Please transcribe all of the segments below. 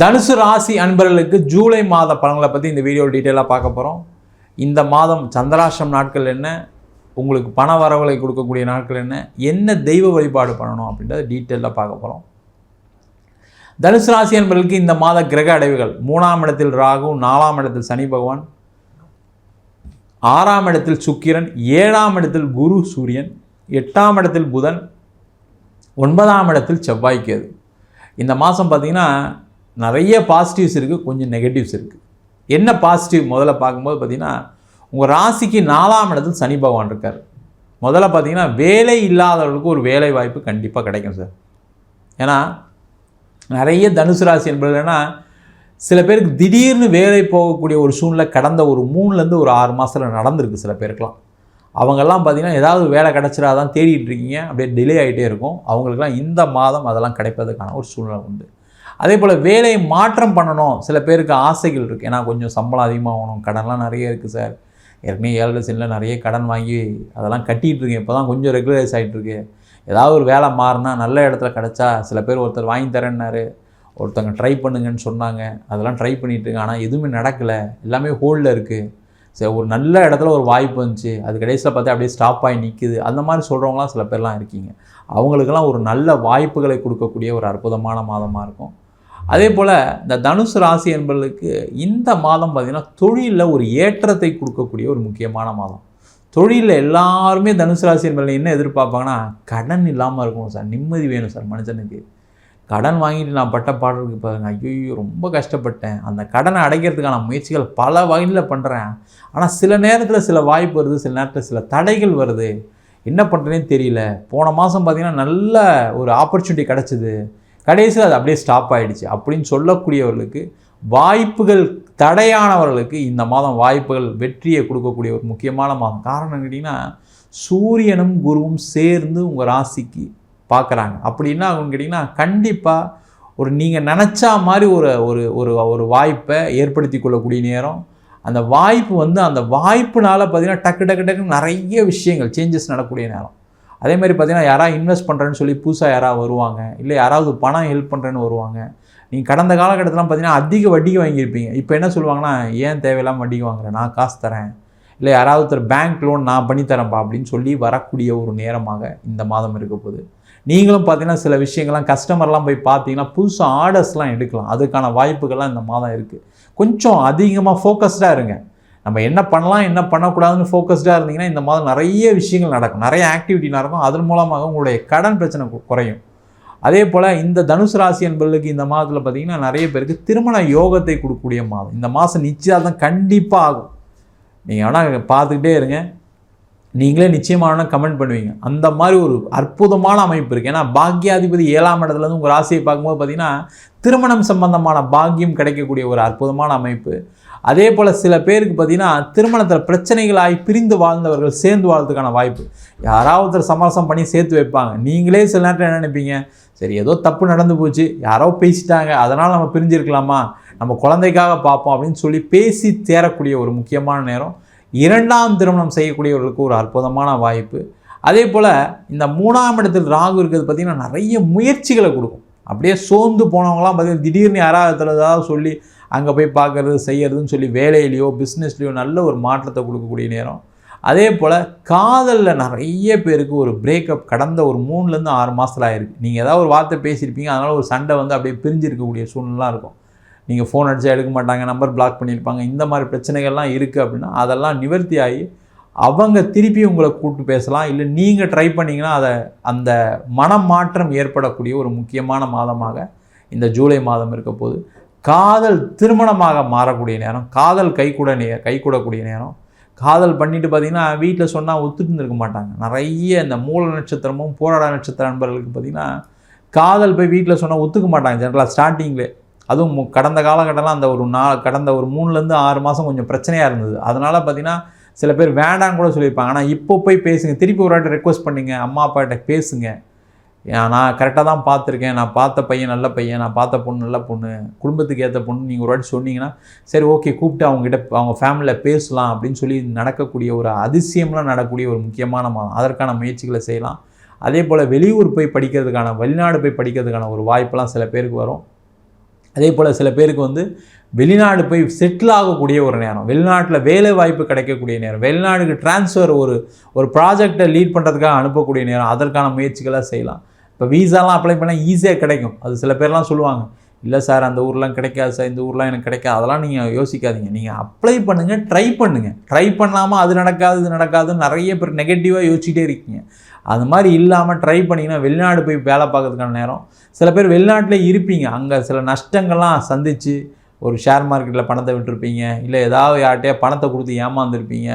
தனுசு ராசி அன்பர்களுக்கு ஜூலை மாத பலன்களை பற்றி இந்த வீடியோ டீட்டெயிலாக பார்க்க போகிறோம் இந்த மாதம் சந்திராஷ்டம் நாட்கள் என்ன? உங்களுக்கு பண வரவுகளை கொடுக்கக்கூடிய நாட்கள் என்ன? என்ன தெய்வ வழிபாடு பண்ணணும் அப்படின்றத டீட்டெயிலாக பார்க்க போகிறோம் தனுசு ராசி அன்பர்களுக்கு இந்த மாத கிரக அடைவுகள். மூணாம் இடத்தில் ராகு நாலாம் இடத்தில் சனி பகவான் ஆறாம் இடத்தில் சுக்கிரன் ஏழாம் இடத்தில் குரு சூரியன் எட்டாம் இடத்தில் புதன் ஒன்பதாம் இடத்தில் செவ்வாய்க்கு அது இந்த மாதம் பார்த்திங்கன்னா நிறைய பாசிட்டிவ்ஸ் இருக்குது கொஞ்சம் நெகட்டிவ்ஸ் இருக்குது என்ன பாசிட்டிவ் முதல்ல பார்க்கும்போது பார்த்திங்கன்னா உங்கள் ராசிக்கு நாலாம் இடத்துல சனி பகவான் இருக்கார். முதல்ல பார்த்தீங்கன்னா வேலை இல்லாதவர்களுக்கு ஒரு வேலை வாய்ப்பு கண்டிப்பாக கிடைக்கும் சார். ஏன்னா நிறைய தனுசு ராசி என்பதுனா சில பேருக்கு திடீர்னு வேலை போகக்கூடிய ஒரு சூழ்நிலை கடந்த ஒரு மூணுலேருந்து ஒரு ஆறு மாதத்தில் நடந்திருக்கு சில பேருக்கெலாம் அவங்கெல்லாம் பார்த்திங்கன்னா ஏதாவது வேலை கிடச்சிடாதான் தேடிட்டு இருக்கீங்க அப்படியே டிலே ஆகிட்டே இருக்கும். அவங்களுக்குலாம் இந்த மாதம் அதெல்லாம் கிடைப்பதற்கான ஒரு சூழ்நிலை உண்டு. அதே போல் வேலையை மாற்றம் பண்ணணும். சில பேருக்கு ஆசைகள் இருக்குது ஏன்னா கொஞ்சம் சம்பளம் அதிகமாகணும் கடன்லாம் நிறைய இருக்குது சார். ஏற்கனவே ஏழரை சென்னில் நிறைய கடன் வாங்கி அதெல்லாம் கட்டிகிட்டு இருக்கேன். இப்போ தான் கொஞ்சம் ரெகுலரைஸ் ஆகிட்டுருக்கு ஏதாவது ஒரு வேலை மாறினா நல்ல இடத்துல கிடச்சா சில பேர் ஒருத்தர் வாங்கி தரேன்னாரு. ஒருத்தவங்க ட்ரை பண்ணுங்கன்னு சொன்னாங்க. அதெல்லாம் ட்ரை பண்ணிட்டு இருக்கேன் ஆனால் எதுவுமே நடக்கலை. எல்லாமே ஹோல்டில் இருக்குது சரி ஒரு நல்ல இடத்துல ஒரு வாய்ப்பு வந்துச்சு. அது கடைசியில் பார்த்தா அப்படியே ஸ்டாப் ஆகி நிற்குது அந்த மாதிரி சொல்கிறவங்களாம் சில பேர்லாம் இருக்கீங்க. அவங்களுக்கெல்லாம் ஒரு நல்ல வாய்ப்புகளை கொடுக்கக்கூடிய ஒரு அற்புதமான மாதமாக இருக்கும். அதே போல் இந்த தனுசு ராசி என்பவர்களுக்கு இந்த மாதம் பார்த்திங்கன்னா தொழிலில் ஒரு ஏற்றத்தை கொடுக்கக்கூடிய ஒரு முக்கியமான மாதம். தொழிலில் எல்லாருமே தனுசு ராசி என்பதில் என்ன எதிர்பார்ப்பாங்கன்னா கடன் இல்லாமல் இருக்கணும் சார். நிம்மதி வேணும் சார் மனுஷனுக்கு. கடன் வாங்கிட்டு நான் பட்ட பாடலுக்கு பாருங்க ஐயோ ரொம்ப கஷ்டப்பட்டேன். அந்த கடனை அடைக்கிறதுக்கான முயற்சிகள் பல வகையில் பண்ணுறேன் ஆனால் சில நேரத்தில் சில வாய்ப்பு வருது சில நேரத்தில் சில தடைகள் வருது. என்ன பண்ணுறேன்னு தெரியல. போன மாதம் பார்த்திங்கன்னா நல்ல ஒரு ஆப்பர்ச்சுனிட்டி கிடச்சிது. கடைசியில் அது அப்படியே ஸ்டாப் ஆகிடுச்சு அப்படின்னு சொல்லக்கூடியவர்களுக்கு வாய்ப்புகள் தடையானவர்களுக்கு இந்த மாதம் வாய்ப்புகள் வெற்றியை கொடுக்கக்கூடிய ஒரு முக்கியமான மாதம். காரணம் கேட்டிங்கன்னா சூரியனும் குருவும் சேர்ந்து உங்கள் ராசிக்கு பார்க்குறாங்க அப்படின்னா அவங்க கேட்டிங்கன்னா கண்டிப்பாக ஒரு நீங்கள் நினச்சா மாதிரி ஒரு ஒரு ஒரு ஒரு வாய்ப்பை ஏற்படுத்தி கொள்ளக்கூடிய நேரம். அந்த வாய்ப்பு வந்து அந்த வாய்ப்புனால் பார்த்திங்கன்னா டக்கு டக்கு டக்குன்னு நிறைய விஷயங்கள் சேஞ்சஸ் நடக்கக்கூடிய நேரம். அதே மாதிரி பார்த்திங்கன்னா யாராவது இன்வெஸ்ட் பண்ணுறேன்னு சொல்லி புதுசாக யாராவது வருவாங்க இல்லை யாராவது பணம் ஹெல்ப் பண்ணுறேன்னு வருவாங்க நீங்கள் கடந்த காலகட்டத்திலாம் பார்த்தீங்கன்னா அதிக வட்டிக்கு வாங்கியிருப்பீங்க. இப்போ என்ன சொல்லுவாங்கன்னா ஏன் தேவையில்லாமல் வட்டிக்கு வாங்குறேன் நான் காசு தரேன். இல்லை யாராவது ஒருத்தர் பேங்க் லோன் நான் பண்ணித்தரேன்ப்பா அப்படின்னு சொல்லி வரக்கூடிய ஒரு நேரமாக இந்த மாதம் இருக்க போகுது. நீங்களும் பார்த்தீங்கன்னா சில விஷயங்கள்லாம் கஸ்டமர்லாம் போய் பார்த்தீங்கன்னா புதுசாக ஆர்டர்ஸ்லாம் எடுக்கலாம். அதுக்கான வாய்ப்புகள்லாம் இந்த மாதம் இருக்குது கொஞ்சம் அதிகமாக ஃபோக்கஸ்டாக இருங்க. நம்ம என்ன பண்ணலாம் என்ன பண்ணக்கூடாதுன்னு ஃபோக்கஸ்டாக இருந்தீங்கன்னா இந்த மாதம் நிறைய விஷயங்கள் நடக்கும். நிறைய ஆக்டிவிட்டி நடக்கும். அதன் மூலமாக உங்களுடைய கடன் பிரச்சனை குறையும். அதே போல் இந்த தனுசு ராசி என்பவர்களுக்கு இந்த மாதத்தில் பார்த்தீங்கன்னா நிறைய பேருக்கு திருமண யோகத்தை கொடுக்கக்கூடிய மாதம். இந்த மாதம் நிச்சயம் தான் கண்டிப்பாக ஆகும். நீங்கள் வேணால் பார்த்துக்கிட்டே இருங்க. நீங்களே நிச்சயமான கமெண்ட் பண்ணுவீங்க. அந்த மாதிரி ஒரு அற்புதமான அமைப்பு இருக்குது ஏன்னா பாக்யாதிபதி ஏழாம் இடத்துலேருந்து உங்கள் ராசியை பார்க்கும்போது பார்த்தீங்கன்னா திருமணம் சம்பந்தமான பாக்கியம் கிடைக்கக்கூடிய ஒரு அற்புதமான அமைப்பு. அதே போல் சில பேருக்கு பார்த்தீங்கன்னா திருமணத்தில் பிரச்சனைகளாகி பிரிந்து வாழ்ந்தவர்கள் சேர்ந்து வாழ்றதுக்கான வாய்ப்பு. யாராவது ஒருத்தர் சமரசம் பண்ணி சேர்த்து வைப்பாங்க. நீங்களே சில நேரத்தில் என்ன நினைப்பீங்க? சரி ஏதோ தப்பு நடந்து போச்சு. யாரோ பேசிட்டாங்க. அதனால் நம்ம பிரிஞ்சிருக்கலாமா? நம்ம குழந்தைக்காக பார்ப்போம் அப்படின்னு சொல்லி பேசி தேரக்கூடிய ஒரு முக்கியமான நேரம். இரண்டாம் திருமணம் செய்யக்கூடியவர்களுக்கு ஒரு அற்புதமான வாய்ப்பு. அதே போல் இந்த மூணாம் இடத்தில் ராகு இருக்கிறது பார்த்திங்கன்னா நிறைய முயற்சிகளை கொடுக்கும். அப்படியே சோர்ந்து போனவங்களாம் பார்த்திங்கன்னா திடீர்னு யாராவது ஏதாவது சொல்லி அங்கே போய் பார்க்குறது செய்கிறதுன்னு சொல்லி வேலையிலையோ பிஸ்னஸ்லேயோ நல்ல ஒரு மாற்றத்தை கொடுக்கக்கூடிய நேரம். அதே போல் காதலில் நிறைய பேருக்கு ஒரு பிரேக்கப் கடந்த ஒரு மூணுலேருந்து ஆறு மாதத்தில் ஆயிருக்கு. நீங்கள் ஏதாவது ஒரு வார்த்தை பேசியிருப்பீங்க அதனால் ஒரு சண்டை வந்து அப்படியே பிரிஞ்சிருக்கக்கூடிய சூழ்நிலாம் இருக்கும். நீங்கள் ஃபோன் அடித்தா எடுக்க மாட்டாங்க நம்பர் பிளாக் பண்ணியிருப்பாங்க. இந்த மாதிரி பிரச்சனைகள்லாம் இருக்குது அப்படின்னா அதெல்லாம் நிவர்த்தி ஆகி அவங்க திருப்பி உங்களை கூப்பிட்டு பேசலாம். இல்லை நீங்கள் ட்ரை பண்ணிங்கன்னா அதை அந்த மனமாற்றம் ஏற்படக்கூடிய ஒரு முக்கியமான மாதமாக இந்த ஜூலை மாதம் இருக்க போது காதல் திருமணமாக மாறக்கூடிய நேரம் காதல் கைகூட நே கைகூடக்கூடிய நேரம். காதல் பண்ணிட்டு பார்த்தீங்கன்னா வீட்டில் சொன்னால் ஒத்துட்டு இருந்திருக்க மாட்டாங்க. நிறைய இந்த மூல நட்சத்திரமும் போராட நட்சத்திர நண்பர்களுக்கு பார்த்தீங்கன்னா காதல் போய் வீட்டில் சொன்னால் ஒத்துக்க மாட்டாங்க. ஜென்ரலாக ஸ்டார்டிங்லே அதுவும் மு- கடந்த காலகட்டம்லாம் அந்த ஒரு நாள் கடந்த ஒரு மூணுலேருந்து ஆறு மாதம் கொஞ்சம் பிரச்சனையாக இருந்தது. அதனால் பார்த்திங்கன்னா சில பேர் வேண்டான்னு கூட சொல்லியிருப்பாங்க. ஆனால் இப்போ போய் பேசுங்க. திருப்பி ஒரு வாட்டி ரெக்வஸ்ட் பண்ணுங்க. அம்மா அப்பாட்ட பேசுங்க. நான் கரெக்டாக தான் பார்த்துருக்கேன். நான் பார்த்த பையன் நல்ல பையன். நான் பார்த்த பொண்ணு நல்ல பொண்ணு. குடும்பத்துக்கு ஏற்ற பொண்ணு. நீங்கள் ஒரு வாட்டி சொன்னீங்கன்னா சரி ஓகே கூப்பிட்டு அவங்ககிட்ட அவங்க ஃபேமிலியில் பேசலாம் அப்படின்னு சொல்லி நடக்கக்கூடிய ஒரு அதிசயம்லாம் நடக்கக்கூடிய ஒரு முக்கியமான மாதம் அதற்கான முயற்சிகளை செய்யலாம். அதே போல் வெளியூர் போய் படிக்கிறதுக்கான வெளிநாடு போய் படிக்கிறதுக்கான ஒரு வாய்ப்பெல்லாம் சில பேருக்கு வரும். அதே போல் சில பேருக்கு வந்து வெளிநாடு போய் செட்டில் ஆகக்கூடிய ஒரு நேரம் வெளிநாட்டில் வேலை வாய்ப்பு கிடைக்கக்கூடிய நேரம் வெளிநாடுக்கு ட்ரான்ஸ்ஃபர் ஒரு ஒரு ப்ராஜெக்டை லீட் பண்ணுறதுக்காக அனுப்பக்கூடிய நேரம் அதற்கான முயற்சிகளாக செய்யலாம். இப்போ வீசாலாம் அப்ளை பண்ணால் ஈஸியாக கிடைக்கும். அது சில பேர்லாம் சொல்லுவாங்க இல்லை சார் அந்த ஊர்லாம் கிடைக்காது சார் இந்த ஊர்லாம் எனக்கு கிடைக்காது. அதெல்லாம் நீங்கள் யோசிக்காதீங்க. நீங்கள் அப்ளை பண்ணுங்கள் ட்ரை பண்ணுங்கள் ட்ரை பண்ணாமல் அது நடக்காது இது நடக்காதுன்னு நிறைய பேர் நெகட்டிவாக யோசிச்சுட்டே இருக்கீங்க. அது மாதிரி இல்லாமல் ட்ரை பண்ணிங்கன்னா வெளிநாடு போய் வேலை பார்க்கறதுக்கான நேரம். சில பேர் வெளிநாட்டிலே இருப்பீங்க. அங்கே சில நஷ்டங்கள்லாம் சந்தித்து ஒரு ஷேர் மார்க்கெட்டில் பணத்தை விட்டுருப்பீங்க. இல்லை ஏதாவது யார்கிட்டயா பணத்தை கொடுத்து ஏமாந்துருப்பீங்க.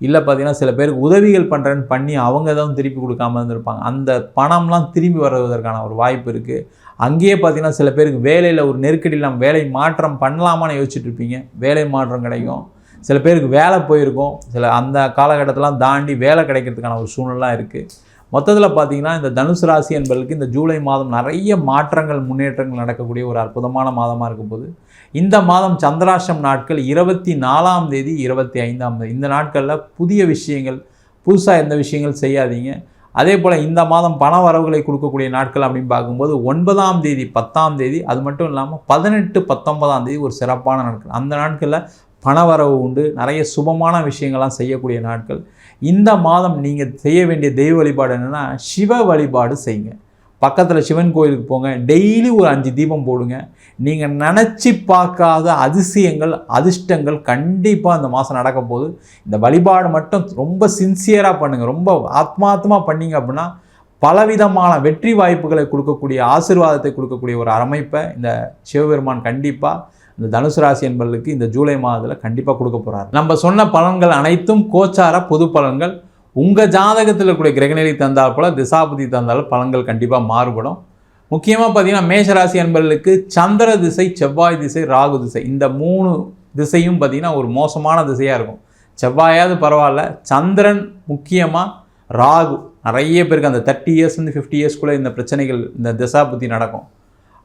இல்லை பார்த்தீங்கன்னா சில பேருக்கு உதவிகள் பண்ணுறேன்னு பண்ணி அவங்க தான் திருப்பி கொடுக்காம இருந்திருப்பாங்க. அந்த பணம்லாம் திரும்பி வருவதற்கான ஒரு வாய்ப்பு இருக்குது அங்கேயே பார்த்தீங்கன்னா சில பேருக்கு வேலையில் ஒரு நெருக்கடியில் நம்ம வேலை மாற்றம் பண்ணலாமான்னு யோசிச்சுட்டு இருப்பீங்க. வேலை மாற்றம் கிடைக்கும். சில பேருக்கு வேலை போயிருக்கும். சில அந்த காலகட்டத்திலாம் தாண்டி வேலை கிடைக்கிறதுக்கான ஒரு சூழ்நிலாம் இருக்குது மொத்தத்தில் பார்த்தீங்கன்னா இந்த தனுசு ராசி என்பதற்கு இந்த ஜூலை மாதம் நிறைய மாற்றங்கள் முன்னேற்றங்கள் நடக்கக்கூடிய ஒரு அற்புதமான மாதமாக இருக்கும் போது இந்த மாதம் சந்திராஷ்டம் நாட்கள் இருபத்தி நாலாம் தேதி இருபத்தி ஐந்தாம் தேதி. இந்த நாட்களில் புதிய விஷயங்கள் புதுசாக எந்த விஷயங்கள் செய்யாதீங்க. அதே போல் இந்த மாதம் பண வரவுகளை கொடுக்கக்கூடிய நாட்கள் அப்படின்னு பார்க்கும்போது ஒன்பதாம் தேதி பத்தாம் தேதி அது மட்டும் இல்லாமல் பதினெட்டு பத்தொன்பதாம் தேதி ஒரு சிறப்பான நாட்கள். அந்த நாட்களில் பணவரவு உண்டு நிறைய சுபமான விஷயங்கள்லாம் செய்யக்கூடிய நாட்கள். இந்த மாதம் நீங்கள் செய்ய வேண்டிய தெய்வ வழிபாடு என்னென்னா சிவ வழிபாடு செய்யுங்க. பக்கத்தில் சிவன் கோயிலுக்கு போங்க டெய்லி ஒரு அஞ்சு தீபம் போடுங்க. நீங்கள் நினச்சி பார்க்காத அதிசயங்கள் அதிர்ஷ்டங்கள் கண்டிப்பாக இந்த மாதம் நடக்க போகுது. இந்த வழிபாடு மட்டும் ரொம்ப சின்சியராக பண்ணுங்கள் ரொம்ப ஆத்மார்த்தமாக பண்ணீங்க அப்படின்னா பலவிதமான வெற்றி வாய்ப்புகளை கொடுக்கக்கூடிய ஆசீர்வாதத்தை கொடுக்கக்கூடிய ஒரு அமைப்பை இந்த சிவபெருமான் கண்டிப்பாக இந்த தனுசு ராசி என்பவர்களுக்கு இந்த ஜூலை மாதத்தில் கண்டிப்பாக கொடுக்க போகிறார் நம்ம சொன்ன பலன்கள் அனைத்தும் கோச்சார பொது பலன்கள். உங்கள் ஜாதகத்தில் கூடிய கிரகநிலை தந்தால் போல் திசாபதி தந்தாலும் பலன்கள் கண்டிப்பாக மாறுபடும். முக்கியமாக பார்த்தீங்கன்னா மேஷராசி என்பவர்களுக்கு சந்திர திசை செவ்வாய் திசை ராகு திசை இந்த மூணு திசையும் பார்த்திங்கன்னா ஒரு மோசமான திசையாக இருக்கும். செவ்வாயாவது பரவாயில்ல சந்திரன் முக்கியமாக ராகு. நிறைய பேருக்கு அந்த தேர்ட்டி இயர்ஸ்லேருந்து ஃபிஃப்டி இயர்ஸ்க்குள்ளே இந்த பிரச்சனைகள் இந்த திசா புத்தி நடக்கும்.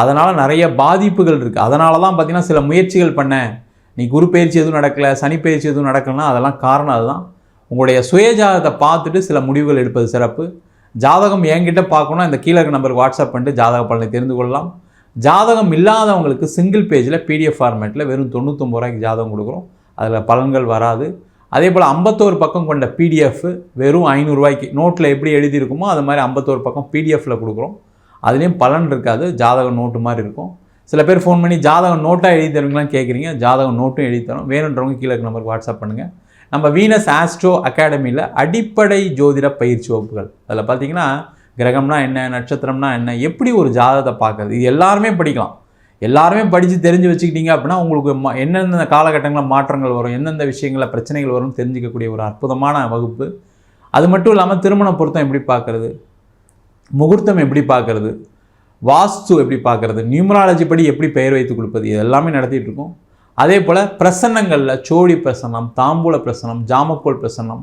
அதனால் நிறைய பாதிப்புகள் இருக்குது அதனால தான் பார்த்திங்கன்னா சில முயற்சிகள் பண்ணேன். நீ குரு பயிற்சி எதுவும் நடக்கலை சனி பயிற்சி எதுவும் நடக்கலைன்னா அதெல்லாம் காரணம் அதுதான். உங்களுடைய சுயஜாதத்தை பார்த்துட்டு சில முடிவுகள் எடுப்பது சிறப்பு. ஜாதகம் என்கிட்ட பார்க்கணும் இந்த கீழே நம்பருக்கு வாட்ஸ்அப் பண்ணிட்டு ஜாதக பலனை தெரிந்து கொள்ளலாம். ஜாதகம் இல்லாதவங்களுக்கு சிங்கிள் பேஜில் பிடிஎஃப் ஃபார்மேட்டில் வெறும் தொண்ணூற்றொம்பது ரூபாய்க்கு ஜாதகம் கொடுக்குறோம். அதில் பலன்கள் வராது. அதே போல் ஐம்பத்தோரு பக்கம் கொண்ட பிடிஎஃப் வெறும் ஐநூறுரூவாய்க்கு நோட்டில் எப்படி எழுதியிருக்குமோ அது மாதிரி ஐம்பத்தோரு பக்கம் பிடிஎஃப்பில் கொடுக்குறோம். அதுலேயும் பலன் இருக்காது. ஜாதகம் நோட்டு மாதிரி இருக்கும். சில பேர் ஃபோன் பண்ணி ஜாதகம் நோட்டாக எழுதி தருவீங்களாம் கேட்குறீங்க ஜாதகம் நோட்டும் எழுதி தரோம் வேணுன்றவங்க கீழே நம்பருக்கு வாட்ஸ்அப் பண்ணுங்கள் நம்ம வீனஸ் ஆஸ்ட்ரோ அகாடமியில் அடிப்படை ஜோதிட பயிற்சி வகுப்புகள். அதில் பார்த்தீங்கன்னா கிரகம்னா என்ன நட்சத்திரம்னா என்ன எப்படி ஒரு ஜாதகத்தை பார்க்குறது இது எல்லாருமே படிக்கலாம். எல்லாருமே படித்து தெரிஞ்சு வச்சுக்கிட்டீங்க அப்படின்னா உங்களுக்கு ம என்னென்ன காலகட்டங்களில் மாற்றங்கள் வரும் எந்தெந்த விஷயங்களில் பிரச்சனைகள் வரும்னு தெரிஞ்சிக்கக்கூடிய ஒரு அற்புதமான வகுப்பு. அது மட்டும் இல்லாமல் திருமண பொருத்தம் எப்படி பார்க்குறது முகூர்த்தம் எப்படி பார்க்குறது? வாஸ்து எப்படி பார்க்குறது? நியூமராலஜி படி எப்படி பெயர் வைத்து கொடுப்பது? இது எல்லாமே நடத்திட்டு இருக்கோம். அதே போல் பிரசன்னங்களில் சோழி பிரசன்னம் தாம்பூல பிரசன்னம் ஜாமக்கோல் பிரசன்னம்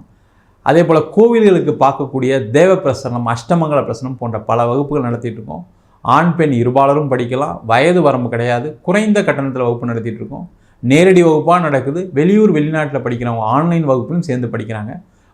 அதே போல் கோவில்களுக்கு பார்க்கக்கூடிய தேவ பிரசன்னம் அஷ்டமங்கல பிரசனம் போன்ற பல வகுப்புகள் நடத்திட்டு இருக்கோம். ஆண் பெண் இருபாலரும் படிக்கலாம். வயது வரம்பு கிடையாது. குறைந்த கட்டணத்தில் வகுப்பு நடத்திட்டு இருக்கோம். நேரடி வகுப்பாக நடக்குது. வெளியூர் வெளிநாட்டில் படிக்கிறவங்க ஆன்லைன் வகுப்புலையும் சேர்ந்து படிக்கிறாங்க.